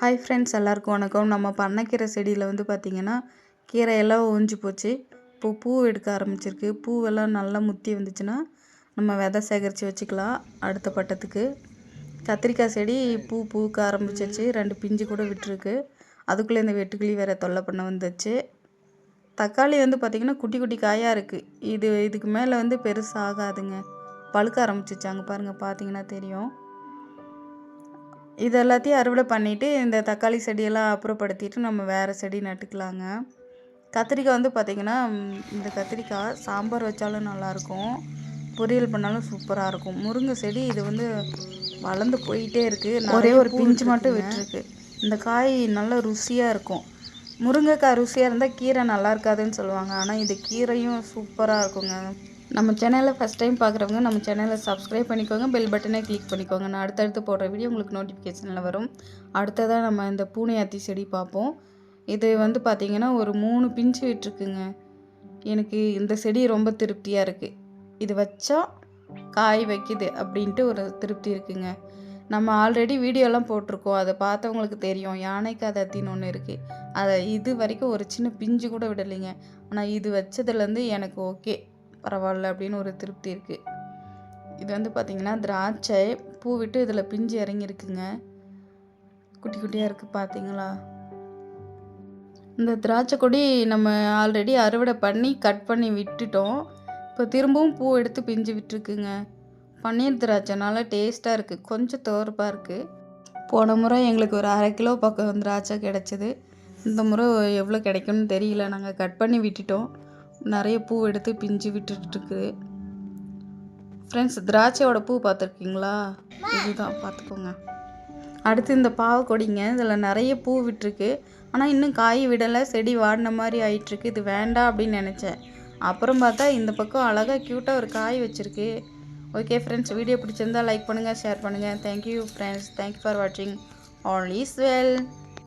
Hi friends எல்லாருக்கும் வணக்கம். நம்ம பண்ணைக்கீரை செடியில் வந்து பார்த்திங்கன்னா கீரையெல்லாம் ஓஞ்சி போச்சு. இப்போ பூ எடுக்க ஆரம்பிச்சிருக்கு. பூவெல்லாம் நல்லா முத்தி வந்துச்சுன்னா நம்ம விதை சேகரித்து வச்சுக்கலாம் அடுத்த பட்டத்துக்கு. கத்திரிக்காய் செடி பூ பூக்க ஆரம்பிச்சிச்சு ரெண்டு பிஞ்சு கூட விட்டுருக்கு. அதுக்குள்ளே இந்த வெட்டுக்கிளி வேறு தொல்லை பண்ண வந்துச்சு தக்காளி வந்து பார்த்திங்கன்னா குட்டி குட்டி காயாக இருக்குது இது இதுக்கு மேலே வந்து பெருசாக ஆகாதுங்க பழுக்க ஆரம்பிச்சிச்சு அங்கே பாருங்கள் பார்த்தீங்கன்னா தெரியும். இது எல்லாத்தையும் அறுவடை பண்ணிவிட்டு இந்த தக்காளி செடியெல்லாம் அப்புறப்படுத்திட்டு நம்ம வேறு செடி நட்டுக்கலாங்க. கத்திரிக்காய் வந்து பார்த்திங்கன்னா இந்த கத்திரிக்காய் சாம்பார் வச்சாலும் நல்லாயிருக்கும். பொரியல் பண்ணாலும் சூப்பராக இருக்கும். முருங்கை செடி இது வந்து வளர்ந்து போயிட்டே இருக்குது ஒரே ஒரு பிஞ்சு மட்டும் விட்டுருக்கு. இந்த காய் நல்ல ருசியாக இருக்கும். முருங்கைக்காய் ருசியாக இருந்தால் கீரை நல்லா இருக்காதுன்னு சொல்லுவாங்க. ஆனால் இது கீரையும் சூப்பராக இருக்குங்க. நம்ம சேனலை ஃபஸ்ட் டைம் பார்க்குறவங்க நம்ம சேனலை சப்ஸ்கிரைப் பண்ணிக்கோங்க பெல் பட்டனை கிளிக் பண்ணிக்கோங்க. நான் அடுத்தடுத்து போடுற வீடியோ உங்களுக்கு நோட்டிஃபிகேஷனில் வரும். அடுத்ததாக நம்ம இந்த பூனையாத்தி செடி பார்ப்போம். இது வந்து பார்த்திங்கன்னா ஒரு மூணு பிஞ்சு விட்டுருக்குங்க. எனக்கு இந்த செடி ரொம்ப திருப்தியாக இருக்குது இது வச்சா காய் வைக்குது அப்படின்ட்டு ஒரு திருப்தி இருக்குங்க. நம்ம ஆல்ரெடி வீடியோலாம் போட்டிருக்கோம். அதை பார்த்தவங்களுக்கு தெரியும். யானைக்கு அத்தின்னு ஒன்று இருக்குது அதை இது வரைக்கும் ஒரு சின்ன பிஞ்சு கூட விடலைங்க. ஆனால் இது வச்சதுலேருந்து எனக்கு ஓகே பரவாயில்ல அப்படின்னு ஒரு திருப்தி இருக்குது இது வந்து பார்த்திங்கன்னா திராட்சை பூ விட்டு இதில் பிஞ்சு இறங்கியிருக்குங்க. குட்டி குட்டியாக இருக்குது பார்த்தீங்களா இந்த திராட்சை கொடி நம்ம ஆல்ரெடி அறுவடை பண்ணி கட் பண்ணி விட்டுட்டோம். இப்போ திரும்பவும் பூ எடுத்து பிஞ்சு விட்டுருக்குங்க. பன்னீர் திராட்சை நல்லா டேஸ்ட்டாக இருக்குது கொஞ்சம் துவர்ப்பாக இருக்குது போன முறை எங்களுக்கு ஒரு அரை கிலோ பக்கம் திராட்சை கிடச்சிது. இந்த முறை எவ்வளோ கிடைக்கும்னு தெரியல நாங்கள் கட் பண்ணி விட்டுட்டோம். நிறைய பூ எடுத்து பிஞ்சு விட்டுட்டுருக்கு. ஃப்ரெண்ட்ஸ் திராட்சையோட பூ பார்த்துருக்கீங்களா? இதுதான் பார்த்துக்கோங்க. அடுத்து இந்த பாவக்கொடிங்க இதில் நிறைய பூ விட்டுருக்கு. ஆனால் இன்னும் காய் விடலை செடி வாடின மாதிரி ஆயிட்டுருக்கு. இது வேண்டாம் அப்படின்னு நினச்சேன். அப்புறம் பார்த்தா இந்த பக்கம் அழகாக க்யூட்டாக ஒரு காய் வச்சுருக்கு. ஓகே ஃப்ரெண்ட்ஸ் வீடியோ பிடிச்சிருந்தா லைக் பண்ணுங்கள் ஷேர் பண்ணுங்கள் thank you friends thank you for வாட்சிங் ஆல் இஸ் வெல்